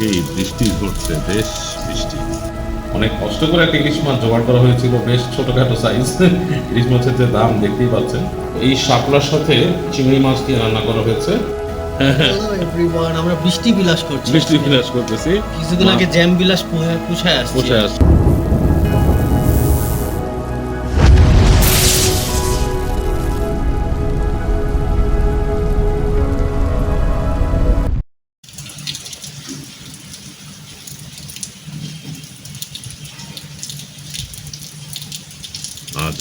থেকেই বৃষ্টি ঝরছে বেশ বৃষ্টি। অনেক কষ্ট করে একটা ইলিশ মাছ জোগাড় করা হয়েছিল বেশ ছোটখাটো সাইজ ইলিশ মাছের যে দাম দেখতেই পাচ্ছেন। এই শাপলার সাথে চিংড়ি মাছ দিয়ে রান্না করা হয়েছে। আমরা বৃষ্টি বিলাস করছি। বৃষ্টি বিলাস করতেছি। কিছুদিন আগে জ্যাম বিলাস পুষায় আসছি।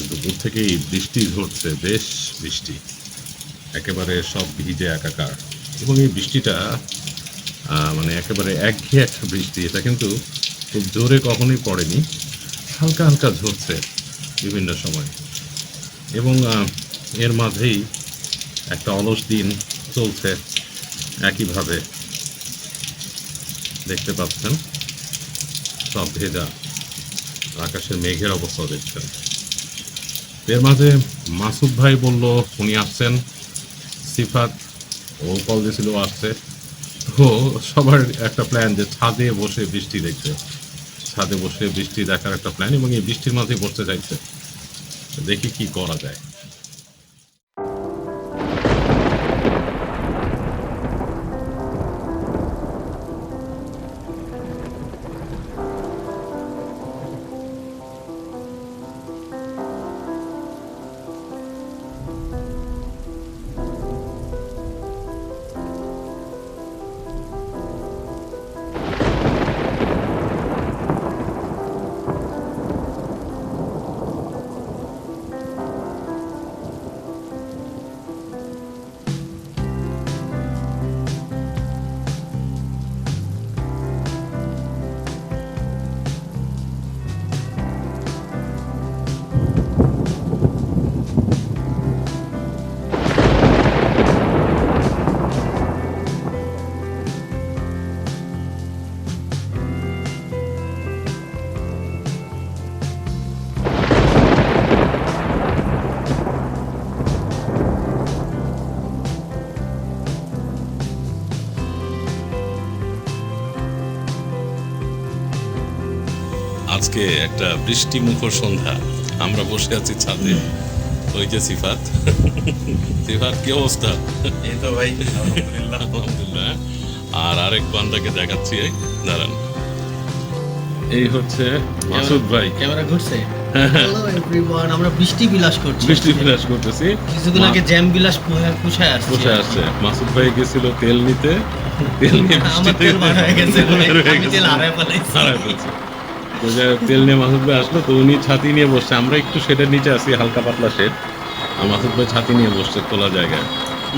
দুপুর থেকেই বৃষ্টি ঝরছে, বেশ বৃষ্টি। একেবারে সব ভিজে একাকার। এবং এই বৃষ্টিটা মানে একেবারে একঘেয়ে একটা বৃষ্টি, এটা কিন্তু খুব জোরে কখনোই পড়েনি। হালকা হালকা ঝরছে বিভিন্ন সময়। এবং এর মাঝেই একটা অলস দিন চলছে একইভাবে। দেখতে পাচ্ছেন, সব ভেজা। আকাশের মেঘের অবস্থা দেখছেন। এর মাঝে মাসুদ ভাই বলল, উনি আসছেন। সিফাত ও কল দিয়েছিল আসছে। তো সবার একটা প্ল্যান যে ছাদে বসে বৃষ্টি দেখছে। ছাদে বসে বৃষ্টি দেখার একটা প্ল্যান এবং এই বৃষ্টির মাঝে বসতে চাইছে। দেখি কি করা যায়। আজকে একটা বৃষ্টি মুখর সন্ধ্যা। আমরা বসে আছি ছাদে। ওই যে সিফাত। সিফাত কি অবস্থা? এই তো ভাই আলহামদুলিল্লাহ। আলহামদুলিল্লাহ আর আরেক বান্দাকে দেখাচ্ছি দাঁড়ান। এই হচ্ছে মাসুদ ভাই। ক্যামেরা ঘুরছে? হ্যালো এভরিওয়ান আমরা বৃষ্টি বিলাস করছি। বৃষ্টি বিলাস করতেছি। কিছুদিন আগে জ্যাম বিলাস পোহায়- পুষায় আসছি। বসে আসছে। মাসুদ ভাই গেছিল তেল নিতে। তেল নিয়ে আমার তেল বার হয়ে গেছে। তেল বার হয়ে আমি তেল হারায় ফেলাইছি হারায় ফেলছে। তো যাই হোক, তেল নিয়ে মাসুদ ভাই আসলো তো উনি ছাতি নিয়ে বসছে। আমরা একটু শেডের নিচে আসি হালকা পাতলা শেড। আর মাসুদ ভাই ছাতি নিয়ে বসছে খোলা জায়গায়।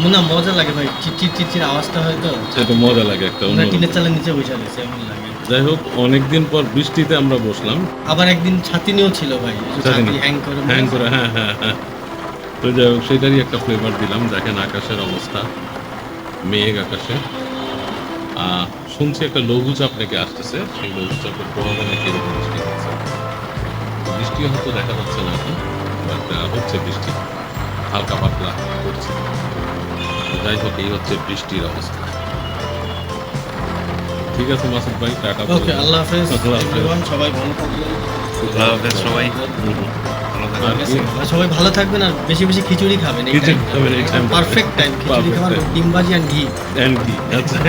মনে মজা লাগে ভাই চিচির চিচির আওয়াজটা হয়তো সেটা মজা লাগে একটা অন্য টিনের চালের নিচে বসে রয়েছে এমন লাগে। যাই হোক অনেকদিন পর বৃষ্টিতে আমরা বসলাম। আবার একদিন ছাতি নিয়েও ছিল ভাই ছাতি। হ্যাং করে হ্যাং করে হ্যাঁ হ্যাঁ হ্যাঁ। তো যাই হোক সেটারই একটা ফ্লেভার দিলাম। দেখেন আকাশের অবস্থা মেঘ আকাশে। আহ, শুনছি একটা লঘুচাপ নাকি আসতেছে। সেই লঘুচাপের প্রভাবে নাকি এরকম বৃষ্টি হচ্ছে। বৃষ্টি হয়তো দেখা যাচ্ছে না এখন বাট হচ্ছে বৃষ্টি। হালকা পাতলা হচ্ছে যাই হোক এই হচ্ছে বৃষ্টির অবস্থা। ঠিক আছে মাসুদ ভাই টাটা ওকে আল্লাহ হাফেজ। আল্লাহ হাফেজ। সবাই ভালো থাকবেন। আল্লাহ হাফেজ সবাই। ভালো থাকবেন। সবাই ভালো থাকবেন আর বেশি বেশি খিচুড়ি খাবেন খিচুড়ি খাবেন এই time টা। পারফেক্ট টাইম খিচুড়ি খাবার time. ডিম ভাজি আর ঘি। ঘি, আচ্ছা।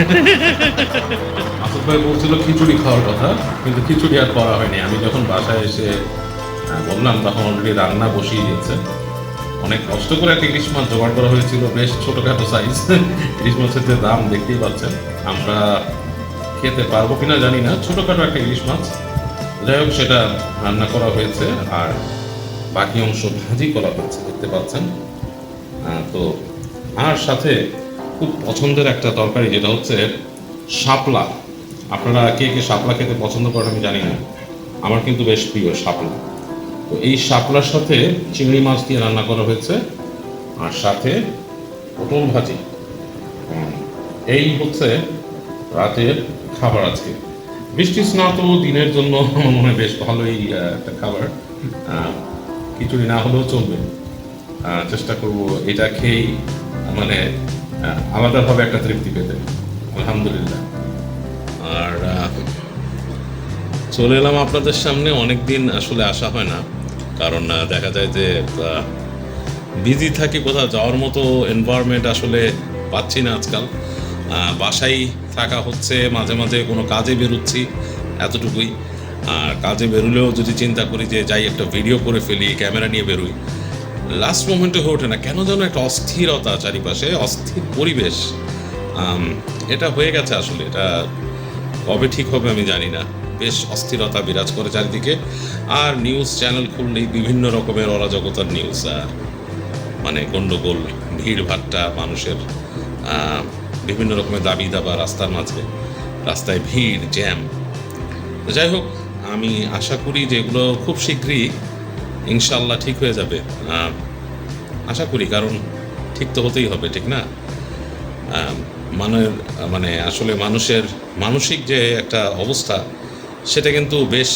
ভাই বলছিল খিচুড়ি খাওয়ার কথা কিন্তু খিচুড়ি আর করা হয়নি। আমি যখন বাসায় এসে বললাম তখন অলরেডি রান্না বসিয়ে দিয়েছে। অনেক কষ্ট করে একটা ইলিশ মাছ জোগাড় করা হয়েছিল বেশ ছোটখাটো সাইজ ইলিশ মাছের যে দাম দেখতেই পাচ্ছেন। আমরা খেতে পারব কিনা জানি না। ছোটখাটো একটা ইলিশ মাছ। যাই হোক সেটা রান্না করা হয়েছে। আর বাকি অংশ ভাজি করা হয়েছে দেখতে পাচ্ছেন? তো আর সাথে খুব পছন্দের একটা তরকারি, যেটা হচ্ছে শাপলা। আপনারা কে কে শাপলা খেতে পছন্দ করেন আমি জানি না। আমার কিন্তু বেশ প্রিয় শাপলা। তো এই শাপলার সাথে চিংড়ি মাছ দিয়ে রান্না করা হয়েছে, আর সাথে পটল ভাজি। এই হচ্ছে রাতের খাবার আজকে। বৃষ্টি স্নাত দিনের জন্য, আমার মনে হয় বেশ ভালোই একটা খাবার। খিচুড়ি না হলেও চলবে চেষ্টা করব এটা খেয়েই মানে আলাদাভাবে একটা তৃপ্তি পেতে। আলহামদুলিল্লাহ। আর চলে এলাম আপনাদের সামনে। অনেক দিন আসলে আসা হয় না। কারণ দেখা যায় যে বিজি থাকি কোথাও যাওয়ার মতো এনভায়রনমেন্ট আসলে পাচ্ছি না আজকাল। বাসায় থাকা হচ্ছে, মাঝে মাঝে কোনো কাজে বেরোচ্ছি, এতটুকুই। আর কাজে বেরোলেও যদি চিন্তা করি যে যাই একটা ভিডিও করে ফেলি ক্যামেরা নিয়ে বেরোই লাস্ট মোমেন্টে হয়ে ওঠে না। কেন যেন একটা অস্থিরতা চারিপাশে, অস্থির পরিবেশ। এটা হয়ে গেছে আসলে। এটা কবে ঠিক হবে আমি জানি না। বেশ অস্থিরতা বিরাজ করে চারিদিকে। আর নিউজ চ্যানেল খুললেই বিভিন্ন রকমের অরাজকতার নিউজ মানে গন্ডগোল, ভিড় ভাট্টা মানুষের বিভিন্ন রকমের দাবি দাবা রাস্তার মাঝে। রাস্তায় ভিড় জ্যাম যাই হোক আমি আশা করি যে এগুলো খুব শীঘ্রই ইনশাল্লাহ ঠিক হয়ে যাবে। আশা করি, কারণ ঠিক তো হতেই হবে, ঠিক না? মানের মানে আসলে মানুষের মানসিক যে একটা অবস্থা, সেটা কিন্তু বেশ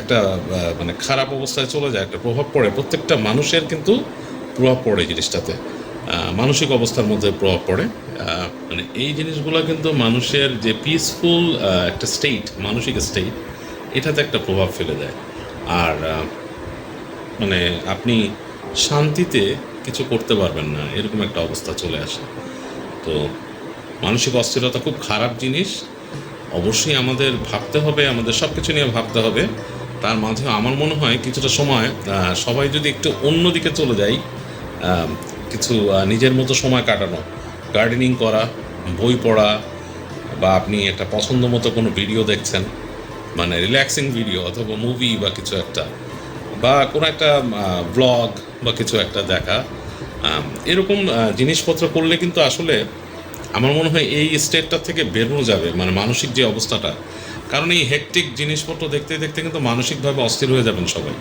একটা মানে খারাপ অবস্থায় চলে যায়, একটা প্রভাব পড়ে। প্রত্যেকটা মানুষের কিন্তু প্রভাব পড়ে জিনিসটাতে। মানসিক অবস্থার মধ্যে প্রভাব পড়ে। মানে এই জিনিসগুলো কিন্তু মানুষের যে পিসফুল একটা স্টেট মানসিক স্টেট এটাতে একটা প্রভাব ফেলে দেয়। আর মানে আপনি শান্তিতে কিছু করতে পারবেন না, এরকম একটা অবস্থা চলে আসে। তো মানসিক অস্থিরতা খুব খারাপ জিনিস। অবশ্যই আমাদের ভাবতে হবে, আমাদের সব কিছু নিয়ে ভাবতে হবে। তার মাঝে আমার মনে হয় কিছুটা সময় সবাই যদি একটু অন্যদিকে চলে যাই কিছু নিজের মতো সময় কাটানো। গার্ডেনিং করা, বই পড়া, বা আপনি একটা পছন্দ মতো কোনো ভিডিও দেখছেন মানে রিল্যাক্সিং ভিডিও অথবা মুভি বা কিছু একটা, বা কোনো একটা ব্লগ বা কিছু একটা দেখা। এরকম জিনিসপত্র করলে কিন্তু আসলে আমার মনে হয় এই স্টেটটা থেকে বেরোনো যাবে মানে মানসিক যে অবস্থাটা। কারণ এই হেকটিক জিনিসপত্র দেখতে দেখতে কিন্তু মানসিকভাবে অস্থির হয়ে যাবেন সবাই।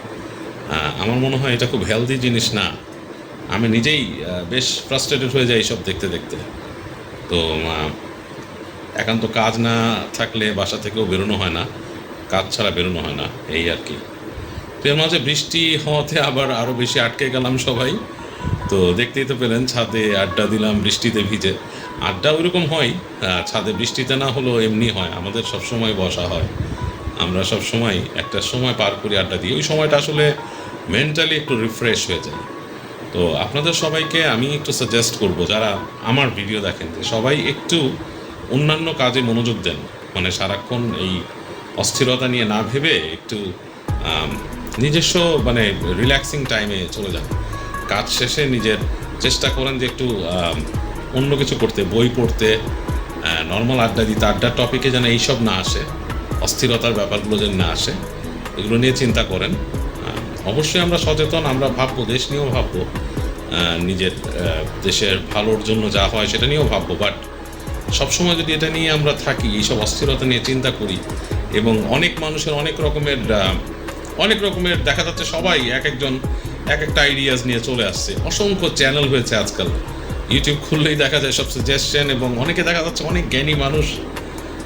আমার মনে হয় এটা খুব হেলদি জিনিস না। আমি নিজেই বেশ ফ্রাস্ট্রেটেড হয়ে যাই সব দেখতে দেখতে। তো একান্ত কাজ না থাকলে বাসা থেকেও বেরোনো হয় না। কাজ ছাড়া বেরোনো হয় না, এই আর কি। তো এর মাঝে বৃষ্টি হওয়াতে আবার আরও বেশি আটকে গেলাম সবাই। তো দেখতেই তো পেলেন, ছাদে আড্ডা দিলাম, বৃষ্টিতে ভিজে। আড্ডা ওইরকম হয় ছাদে বৃষ্টিতে না হলেও এমনি হয়, আমাদের সব সময় বসা হয়। আমরা সব সময় একটা সময় পার করি আড্ডা দিই। ওই সময়টা আসলে মেন্টালি একটু রিফ্রেশ হয়ে যায়। তো আপনাদের সবাইকে আমি একটু সাজেস্ট করব, যারা আমার ভিডিও দেখেন সবাই একটু অন্যান্য কাজে মনোযোগ দেন। মানে সারাক্ষণ এই অস্থিরতা নিয়ে না ভেবে একটু নিজস্ব মানে রিল্যাক্সিং টাইমে চলে যান। কাজ শেষে নিজের চেষ্টা করেন যে একটু অন্য কিছু করতে, বই পড়তে নর্মাল আড্ডা দিতে, আড্ডার টপিকে যেন এইসব না আসে, অস্থিরতার ব্যাপারগুলো যেন না আসে, এগুলো নিয়ে চিন্তা করেন। অবশ্যই আমরা সচেতন, আমরা ভাববো, দেশ নিয়েও ভাববো নিজের দেশের ভালোর জন্য যা হয় সেটা নিয়েও ভাববো। বাট সবসময় যদি এটা নিয়ে আমরা থাকি, এইসব অস্থিরতা নিয়ে চিন্তা করি এবং অনেক মানুষের অনেক রকমের অনেক রকমের, দেখা যাচ্ছে সবাই এক একজন, এক একটা আইডিয়াস নিয়ে চলে আসছে। অসংখ্য চ্যানেল হয়েছে আজকাল। ইউটিউব খুললেই দেখা যায় সব সাজেশন এবং অনেকে দেখা যাচ্ছে অনেক জ্ঞানী মানুষ,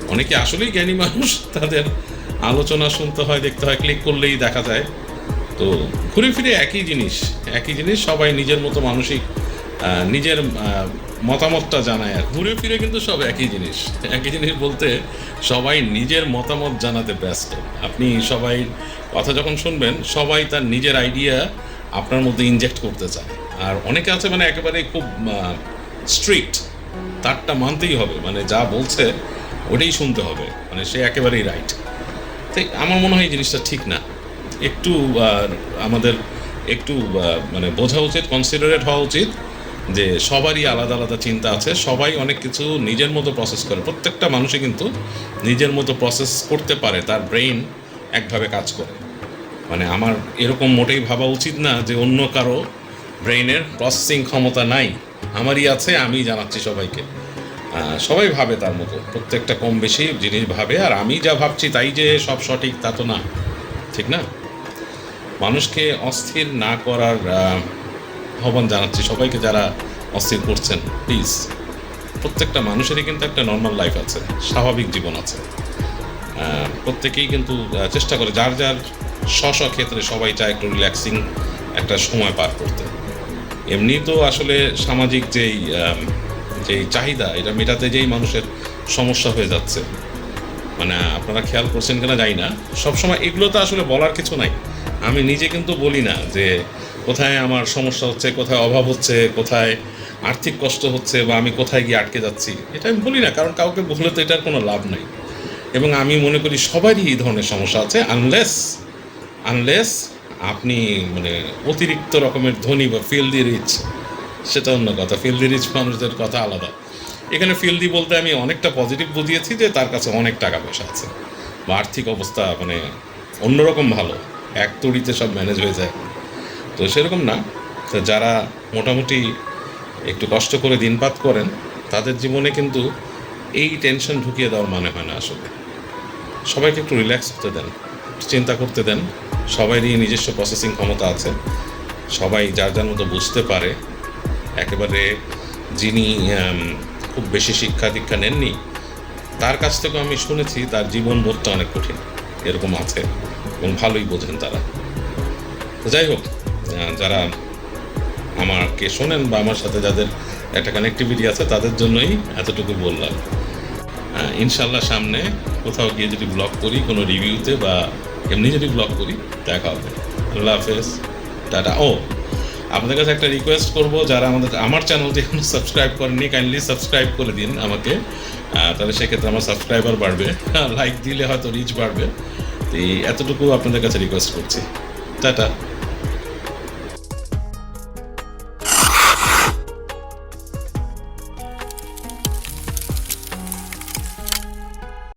অনেকে আসলেই জ্ঞানী মানুষ, তাদের আলোচনা শুনতে হয়, দেখতে হয় ক্লিক করলেই দেখা যায়। তো ঘুরে ফিরে একই জিনিস একই জিনিস সবাই নিজের মতো মানসিক নিজের মতামতটা জানায় আর ঘুরে ফিরে কিন্তু সব একই জিনিস। একই জিনিস বলতে সবাই নিজের মতামত জানাতে ব্যস্ত। আপনি সবাই কথা যখন শুনবেন, সবাই তার নিজের আইডিয়া আপনার মধ্যে ইনজেক্ট করতে চায়। আর অনেকে আছে মানে একেবারে খুব স্ট্রিক্ট তারটা মানতেই হবে। মানে যা বলছে ওটাই শুনতে হবে। মানে সে একেবারেই রাইট তাই আমার মনে হয় এই জিনিসটা ঠিক না। একটু আমাদের একটু মানে বোঝা উচিত কনসিডারেট হওয়া উচিত। যে সবারই আলাদা আলাদা চিন্তা আছে, সবাই অনেক কিছু নিজের মতো প্রসেস করে। প্রত্যেকটা মানুষই কিন্তু নিজের মতো প্রসেস করতে পারে, তার ব্রেইন একভাবে কাজ করে। মানে আমার এরকম মোটেই ভাবা উচিত না যে অন্য কারও ব্রেইনের প্রসেসিং ক্ষমতা নাই। আমারই আছে আমি জানাচ্ছি সবাইকে। সবাই ভাবে তার মতো, প্রত্যেকটা কম বেশি জিনিস ভাবে, আর আমি যা ভাবছি তাই যে সব সঠিক তা তো না, ঠিক না? মানুষকে অস্থির না করার আহ্বান জানাচ্ছি সবাইকে যারা অস্থির করছেন প্লিজ প্রত্যেকটা মানুষেরই কিন্তু একটা নর্মাল লাইফ আছে, স্বাভাবিক জীবন আছে। প্রত্যেকেই কিন্তু চেষ্টা করে যার যার স্ব স্ব ক্ষেত্রে সবাই চায় একটু রিল্যাক্সিং একটা সময় পার করতে। এমনি তো আসলে সামাজিক যেই যেই চাহিদা, এটা মেটাতে যেই মানুষের সমস্যা হয়ে যাচ্ছে। মানে আপনারা খেয়াল করছেন কিনা যাই না। সবসময় এগুলো তো আসলে বলার কিছু নাই। আমি নিজে কিন্তু বলি না যে কোথায় আমার সমস্যা হচ্ছে, কোথায় অভাব হচ্ছে, কোথায় আর্থিক কষ্ট হচ্ছে বা আমি কোথায় গিয়ে আটকে যাচ্ছি, এটা আমি বলি না, কারণ কাউকে বলে তো এটার কোনো লাভ নাই। এবং আমি মনে করি সবারই এই ধরনের সমস্যা আছে আনলেস আনলেস আপনি মানে অতিরিক্ত রকমের ধনী বা ফিল্দি রিচ সেটা অন্য কথা ফিল্দি রিচ মানুষদের কথা আলাদা। এখানে ফিল্দি বলতে আমি অনেকটা পজিটিভ বুঝিয়েছি যে তার কাছে অনেক টাকা পয়সা আছে, বা আর্থিক অবস্থা মানে অন্যরকম ভালো, এক তড়িতে সব ম্যানেজ হয়ে যায়। তো সেরকম না। তো যারা মোটামুটি একটু কষ্ট করে দিনপাত করেন, তাদের জীবনে কিন্তু এই টেনশন ঢুকিয়ে দেওয়ার মানে হয় না আসলে। সবাইকে একটু রিল্যাক্স হতে দেন, চিন্তা করতে দেন। সবারই নিজস্ব প্রসেসিং ক্ষমতা আছে। সবাই যার যার মতো বুঝতে পারে। একেবারে যিনি খুব বেশি শিক্ষা দীক্ষা নেননি, তার কাছ থেকে আমি শুনেছি তার জীবন বোধটা অনেক কঠিন। এরকম আছে এবং ভালোই বোঝেন তারা। যাই হোক যারা আমাকে শোনেন বা আমার সাথে যাদের একটা কানেক্টিভিটি আছে, তাদের জন্যই এতটুকু বললাম। ইনশাল্লাহ সামনে কোথাও গিয়ে যদি ব্লগ করি, কোনো রিভিউতে বা এমনি যদি ব্লগ করি, দেখা হবে। আল্লাহ হাফেজ, টাটা। ও, আপনাদের কাছে একটা রিকোয়েস্ট করব, যারা আমাদের, আমার চ্যানেলটি এখনও সাবস্ক্রাইব করেননি কাইন্ডলি সাবস্ক্রাইব করে দিন আমাকে। তাহলে সেক্ষেত্রে আমার সাবস্ক্রাইবার বাড়বে। লাইক দিলে হয়তো রিচ বাড়বে। তো এই এতটুকু আপনাদের কাছে রিকোয়েস্ট করছি। টাটা।